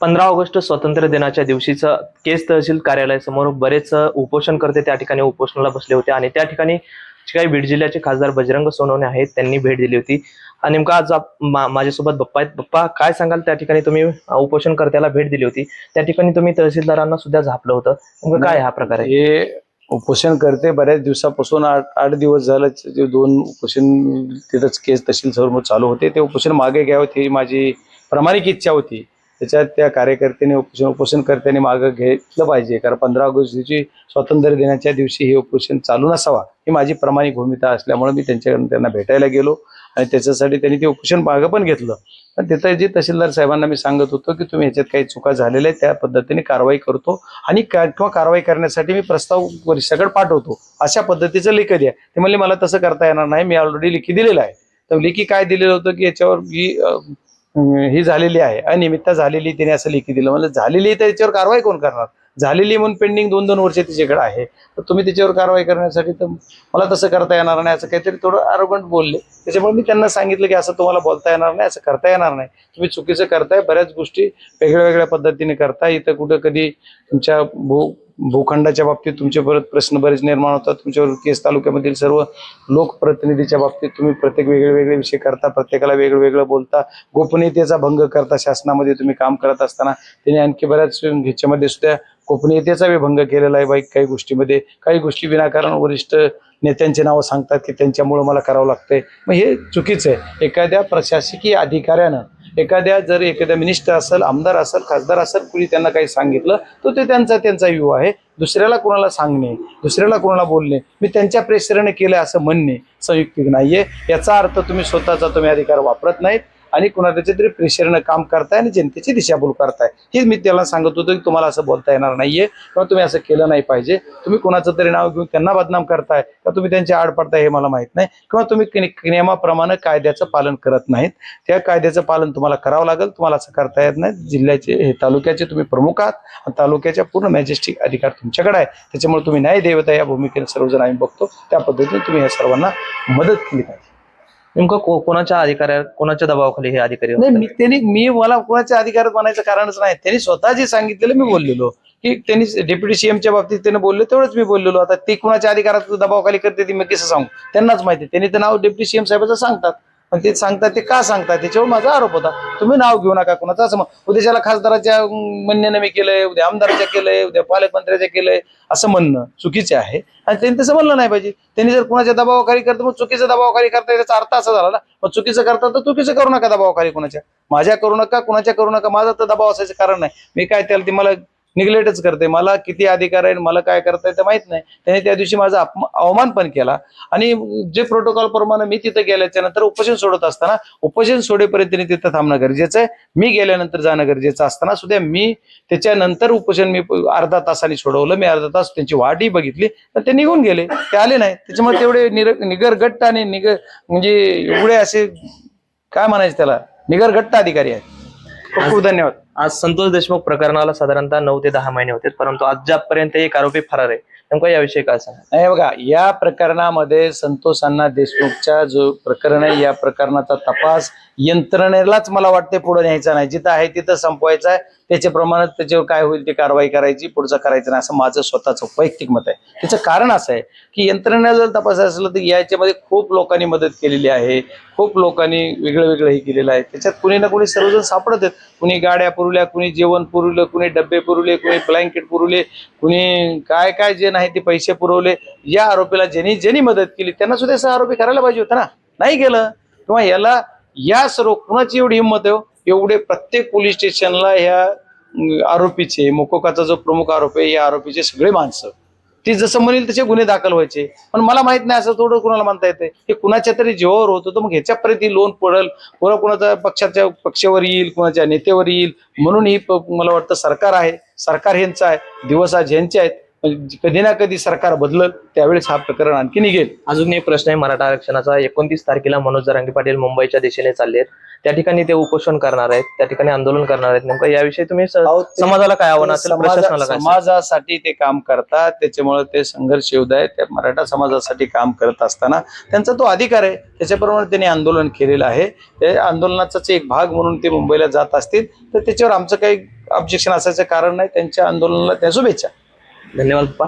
पंधरा ऑगस्ट स्वातंत्र्य दिनाच्या दिवशीचं केस तहसील कार्यालयासमोर बरेच उपोषण उपोषणकर्ते त्या ठिकाणी उपोषणाला बसले होते आणि त्या ठिकाणी जे काही बीड जिल्ह्याचे खासदार बजरंग सोनवणे आहेत त्यांनी भेट दिली होती. आणि नेमका आज मा- माझ्यासोबत बप्पा आहेत. बप्पा काय सांगाल? त्या ठिकाणी तुम्ही उपोषणकर्त्याला भेट दिली होती. त्या ठिकाणी तुम्ही तहसीलदारांना सुद्धा झापलं होतं. नेमकं काय हा प्रकार आहे? हे उपोषण करते बऱ्याच दिवसापासून आठ आठ दिवस झालं जे दोन उपोषण तिथंच केस तहसील समोर चालू होते. ते उपोषण मागे घ्यावं ही माझी प्रामाणिक इच्छा होती. त्याच्यात त्या कार्यकर्त्यांनी उपोषण उपोषणकर्त्यांनी मागं घेतलं पाहिजे. कारण पंधरा ऑगस्ट दिवशी स्वातंत्र्य दिनाच्या दिवशी हे उपोषण चालू नसावा ही माझी प्रमाणिक भूमिका असल्यामुळे मी त्यांच्याकडून त्यांना भेटायला गेलो आणि त्याच्यासाठी त्यांनी ते उपोषण मागं पण घेतलं. पण तिथं जे तहसीलदार साहेबांना मी सांगत होतो की तुम्ही ह्याच्यात काही चुका झालेल्या आहेत त्या पद्धतीने कारवाई करतो आणि का- किंवा कारवाई करण्यासाठी मी प्रस्ताव वरिष्ठाकडे पाठवतो. अशा पद्धतीचं लेखी द्या. ते म्हणले मला तसं करता येणार नाही. मी ऑलरेडी लेखी दिलेलं आहे. तर लेखी काय दिलेलं होतं की याच्यावर मी ही झालेली आहे. अनियमितता झालेली तिने असं लिखी दिलं. म्हणजे झालेली तर त्याच्यावर कारवाई कोण करणार? झालेली म्हणून पेंडिंग दोन दोन वर्ष तिच्याकडे आहे. तर तुम्ही त्याच्यावर कारवाई करण्यासाठी तर मला तसं करता येणार नाही असं काहीतरी थोडं आरोगंट बोलले. त्याच्यामुळे मी त्यांना सांगितलं की असं तुम्हाला बोलता येणार नाही असं करता येणार नाही. तुम्ही चुकीचं करताय बऱ्याच गोष्टी वेगळ्या वेगळ्या पद्धतीने करताय. इथं कुठं कधी तुमच्या भू भूखंडाच्या बाबतीत तुमचे परत प्रश्न बरेच निर्माण होतात. तुमच्यावर केस तालुक्यामधील सर्व लोकप्रतिनिधीच्या बाबतीत तुम्ही प्रत्येक वेगळे वेगळे विषय करता प्रत्येकाला वेगळं वेगळं बोलता गोपनीयतेचा भंग करता शासनामध्ये तुम्ही काम करत असताना. त्यांनी आणखी बऱ्याच ह्याच्यामध्ये सुद्धा गोपनीयतेचा विभंग भंग केलेला आहे बाई काही गोष्टीमध्ये. काही गोष्टी विनाकारण वरिष्ठ नेत्यांचे नावं सांगतात की त्यांच्यामुळं मला करावं लागतंय. मग हे चुकीचं आहे. एखाद्या प्रशासकीय अधिकाऱ्यानं एखाद्या जर एखाद्या मिनिस्टर असेल आमदार असेल खासदार असेल कुणी त्यांना काही सांगितलं तर ते त्यांचा त्यांचा व्ह्यू आहे. दुसऱ्याला कोणाला सांगणे दुसऱ्याला कोणाला बोलणे मी त्यांच्या प्रेशरने केलं असं म्हणणे संयुक्तिक नाहीये. याचा अर्थ तुम्ही स्वतःचा तुम्ही अधिकार वापरत नाहीत. आणि कुणाच्या तरी प्रेशरनं काम करताय आणि जनतेची दिशाभूल करताय. हे मी त्याला सांगत होतो की तुम्हाला असं बोलता येणार नाहीये किंवा तुम्ही असं केलं नाही पाहिजे. तुम्ही कुणाचं तरी नाव घेऊन त्यांना बदनाम करताय का तुम्ही त्यांची आड पडताय हे मला माहीत नाही. किंवा तुम्ही नियमाप्रमाणे कायद्याचं पालन करत नाहीत. त्या कायद्याचं पालन तुम्हाला करावं लागेल. तुम्हाला असं करता येत नाही. जिल्ह्याचे हे तालुक्याचे तुम्ही प्रमुख आहात आणि तालुक्याच्या पूर्ण मॅजेस्टिक अधिकार तुमच्याकडे आहे. त्याच्यामुळे तुम्ही न्याय देवता या भूमिकेने सर्वजण आम्ही बघतो. त्या पद्धतीने तुम्ही या सर्वांना मदत केली पाहिजे. नेमकं को- कोणाच्या अधिकाऱ्या कोणाच्या दबावाखाली हे अधिकारी होते? नाही मी त्यांनी मी मला कोणाच्या अधिकारात म्हणायचं कारणच नाही. त्यांनी स्वतः जे सांगितलेलं मी बोललेलो. की त्यांनी डेप्युटी सीएमच्या बाबतीत त्यांनी बोलले तेवढंच मी बोललेलो. आता ते कुणाच्या अधिकारात दबावाखाली करते ती मी कसं सांगू? त्यांनाच माहिती त्यांनी ते नाव डेप्युटी सीएम साहेबाचं सांगतात. पण ते सांगतात ते का सांगतात? त्याच्यावर माझा आरोप होता. तुम्ही नाव घेऊ नका कुणाचं. असं उद्या उद्याच्याला खासदाराच्या म्हणण्यानं मी केलंय उद्या आमदाराच्या केलंय उद्या पालकमंत्र्याच्या केलंय असं म्हणणं चुकीचे आहे. आणि त्यांनी तसं म्हणलं नाही पाहिजे. त्यांनी जर कुणाच्या दबावाखाली करतं मग चुकीचं दबावाखाली करता याचा अर्थ असा झाला ना. मग चुकीचं करता तर चुकीचं करू नका दबावाखाली कुणाच्या. माझ्या करू नका कुणाच्या करू नका माझा तर दबाव असायचं कारण नाही. मी काय त्याला ती मला निग्लेक्टच करते. मला किती अधिकार आहे मला काय करता येतं माहीत नाही. त्याने त्या दिवशी माझा अवमान पण केला. आणि जे प्रोटोकॉल प्रमाणे मी तिथं गेल्याच्यानंतर उपोषण सोडत असताना उपोषण सोडेपर्यंत त्यांनी तिथं थांबणं गरजेचं आहे. मी गेल्यानंतर जाणं गरजेचं असताना सुद्धा मी त्याच्यानंतर उपोषण मी अर्धा तासाने सोडवलं. मी अर्धा तास त्यांची वाटही बघितली. तर ते निघून गेले. ते आले नाही त्याच्यामुळे तेवढे निर निगरगट्ट आणि निगर म्हणजे एवढे असे काय म्हणायचे त्याला? निगरगट्ट अधिकारी आहेत. खूप खूप धन्यवाद. आज संतोष देशमुख प्रकरणाला साधारणतः नऊ ते दहा महिने होते परंतु अद्यापपर्यंत एक आरोपी फरार आहे. नेमकं याविषयी काय सांगा नाही बघा या प्रकरणामध्ये संतोष अण्णा देशमुखच्या जो प्रकरण आहे या प्रकरणाचा तपास यंत्रणेलाच मला वाटते पुढे न्यायचा नाही. जिथं आहे तिथं संपवायचा आहे. त्याच्या प्रमाणात त्याच्यावर काय होईल ती कारवाई करायची पुढचं करायचं नाही असं माझं स्वतःचं वैयक्तिक मत आहे. त्याचं कारण असं आहे की यंत्रणा जर तपासायचं असलं तर याच्यामध्ये खूप लोकांनी मदत केलेली आहे खूप लोकांनी वेगळं वेगळं हे केलेलं आहे. त्याच्यात कुणी ना कुणी सर्वजण सापडत आहेत. कुणी गाड्या पुरवल्या कुणी जेवण पुरवलं कुणी डबे पुरवले कुणी ब्लँकेट पुरवले कुणी काय काय जे नाही ते पैसे पुरवले या आरोपीला ज्यांनी ज्यांनी मदत केली त्यांना सुद्धा असं आरोपी करायला पाहिजे होतं ना? नाही केलं. किंवा याला या सर्व कुणाची एवढी हिंमत आहे हो? एवढे प्रत्येक पोलीस स्टेशनला ह्या आरोपीचे मोकोकाचा जो प्रमुख आरोप आहे या आरोपीचे सगळे माणसं. ते जसं म्हणेल तसे गुन्हे दाखल व्हायचे. पण मला माहीत नाही असं थोडं कुणाला म्हणता येते हे कुणाच्या तरी जीवावर होतं तर मग ह्याच्यापर्यंत ही लोन पडल पुन्हा कुणाच्या पक्षाच्या पक्षावर येईल कुणाच्या नेत्यावर येईल. म्हणून ही प- मला वाटतं सरकार आहे. सरकार ह्यांचं आहे दिवस आज ह्यांचे आहेत. कधी ना कधी सरकार बदलल त्यावेळेस हा प्रकरण आणखी निघेल. अजून एक प्रश्न आहे मराठा आरक्षणाचा. एकोणतीस तारखेला मनोज जरांगे पाटील मुंबईच्या दिशेने चालले आहेत. त्या ठिकाणी ते उपोषण करणार आहेत त्या ठिकाणी आंदोलन करणार आहेत. नेमकं याविषयी तुम्ही समाजाला काय आव्हान असेल प्रशासनाला काय? समाजासाठी ते काम करतात त्याच्यामुळे ते संघर्ष योद्धा आहे त्या मराठा समाजासाठी काम करत असताना त्यांचा तो अधिकार आहे. त्याच्याप्रमाणे त्यांनी आंदोलन केलेलं आहे. त्या आंदोलनाचाच एक भाग म्हणून ते मुंबईला जात असतील. तर त्याच्यावर आमचं काही ऑब्जेक्शन असायचं कारण नाही. त्यांच्या आंदोलनाला त्या शुभेच्छा. धन्यवाद पप्पा